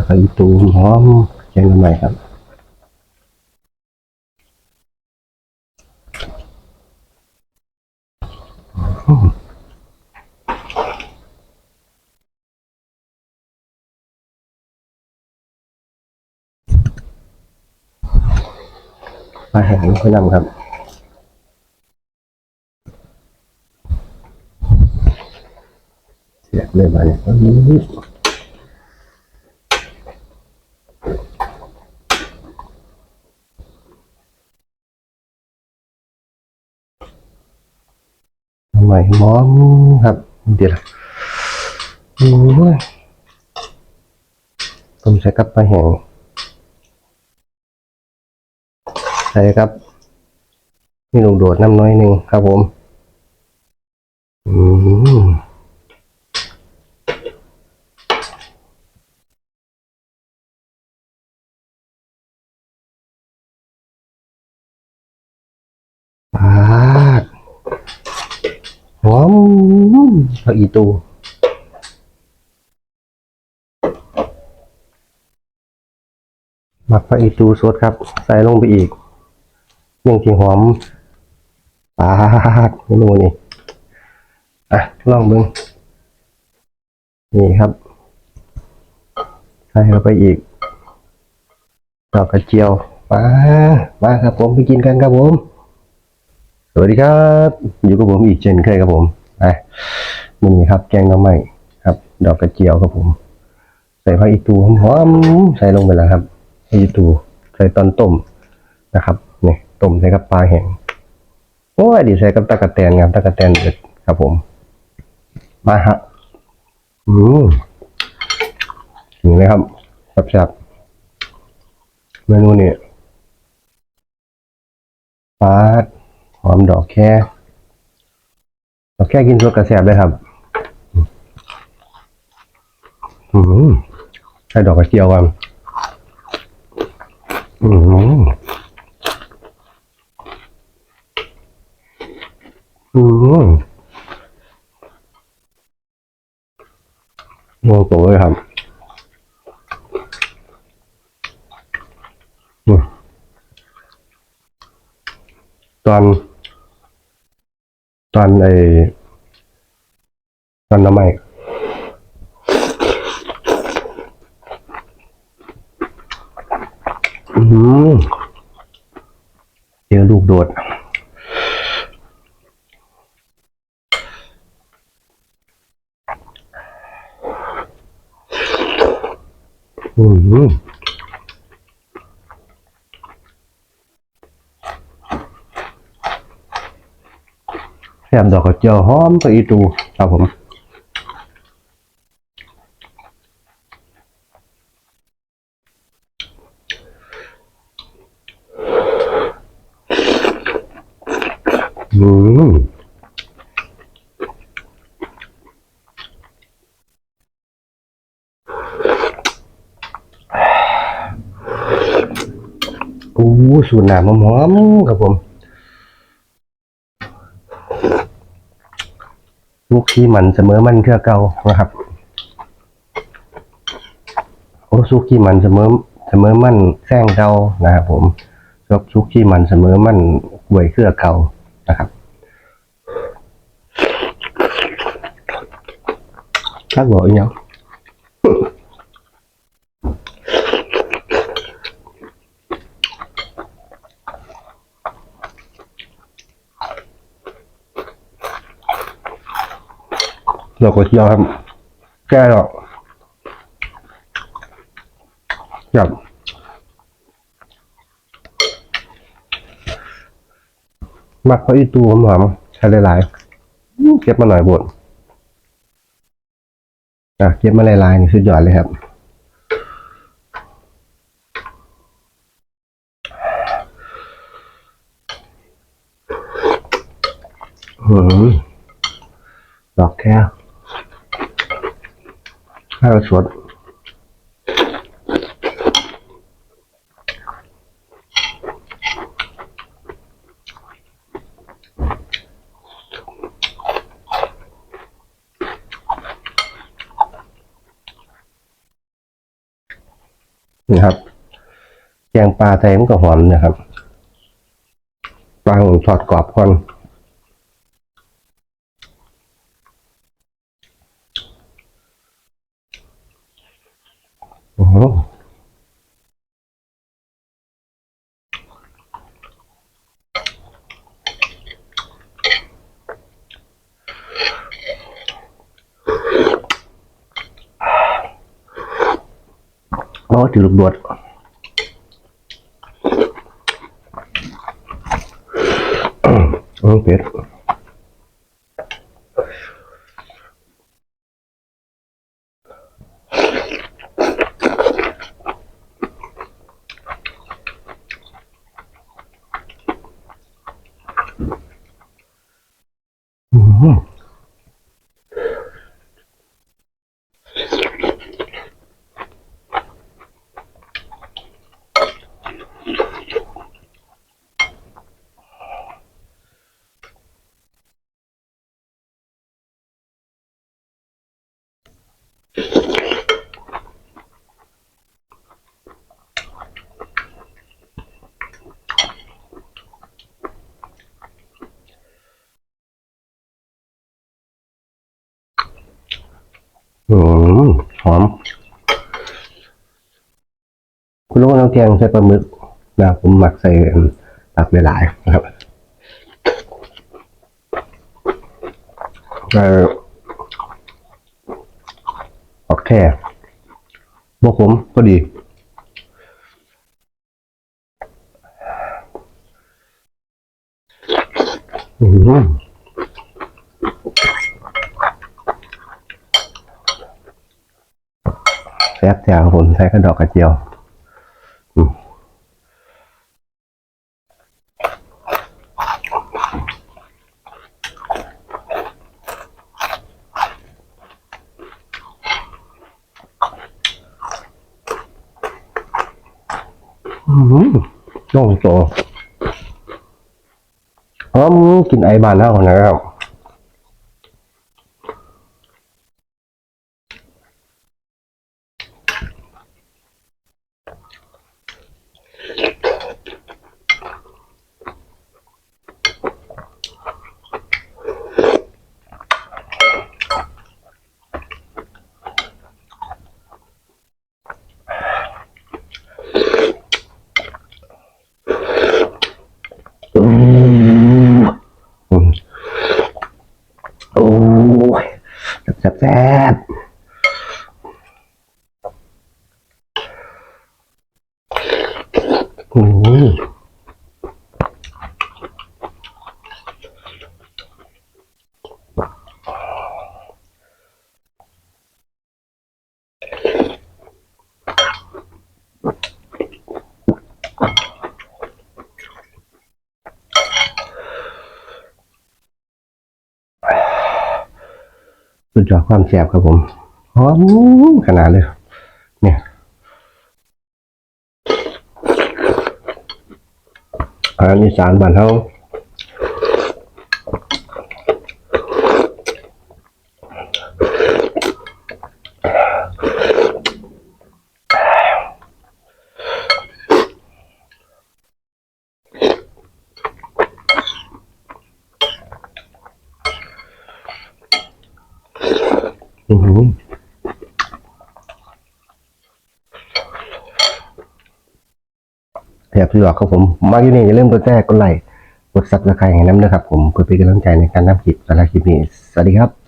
แล้วก็อีตูหอมแกงใหม่ครับปลาแห้งค่อยนำครับเสียบเลยมาเนี่ย ใหม่มอมครับเดี๋ยวโอ้ยต้มใส่กับปลาแห้งใช่ครับนี่ลงโดดน้ำน้อยหนึ่งครับผม อืม หอมผักอีตูหมักผักอีตูสดครับ ใส่ลงไปอีกยังที่หอมปาดเมนูนี่อะลองเบิ้งนี่ครับใส่เข้าไปอีกดอกกระเจียวมามาครับผมไปกินกันครับผม สวัสดีครับ อยู่กับผมอีกเช่นเคยครับผมอะนี่ครับแกงน้ำใหม่ครับ ดอกกระเจียวครับผม ใส่ผักอีตูหอมใส่ลงไปแล้วครับผักอีตูใส่ตอนต้มนะครับนี่ต้มใส่กับปลาแห้งโอ้ยดีใส่กับตะกะแตนครับตะกะแตนเด็ดครับผม มาฮะอืมนี่เลยครับแซ่บๆเมนูนี้ปลา หอมดอกแค่ดอกแค่กินสดกระแสบเลยครับ อืมใส่ดอกกระเจียวกันอืมอืมโอ้โหเลยครับอืมตอน ตอนไอตอนน้ำใหม่อืมเจอลูกโดดอืม แซ่บดอกกระเจียวหอมไปอีตูครับผมอืมโอ้สูตรหนามหอมๆครับผม ลูกขี้มันเสมอมันเครือเก่านะครับโอ้ซุกี้มันเสมอเสมอมันแซงเก่านะครับผมยกซุกี้มันเสมอมันกล้วยเครือเก่านะครับชักบอกอีกยัง ดอกกระเจียวครับ แก้หรอกจับมักเขาอีตูหอมๆใช้หลายๆเก็บมาหน่อยบดอะเก็บมาหลายๆนี่สุดยอดเลยครับหืมดอกแค่ ข้าวสดนี่ครับแกงปลาไทยมันก็หอมนะครับปลาทอดกรอบก่อน โอ้โหโอ้ถือลูกบวชอืมเป็ดอืม อืมหอม คุณลุงน้ำแกงใส่ปลาหมึกนะผมหมักใส่ตักหลายๆนะครับเออออกแค่บวกผมก็ดี อืม แซ่บแจ่วครับผมใช้กระดอกกระเจียวอืมอืมน้องโตหอมกินไอบานเท่านะครับ อืมอืมโอ้ยแซ่บแซ่บ อืมสุดยอดความแซ่บครับผมหอมขนาดเลย อาหารอีสานบ้านเฮาอือหือแซ่บสุดยอดครับผม มาที่นี่อย่าลืมกดแชร์กดไลค์กดซับสไครต์ให้น้ำนะครับผมเพื่อเป็นกำลังใจในการทำคลิปสารับคลิปนี้ สวัสดีครับ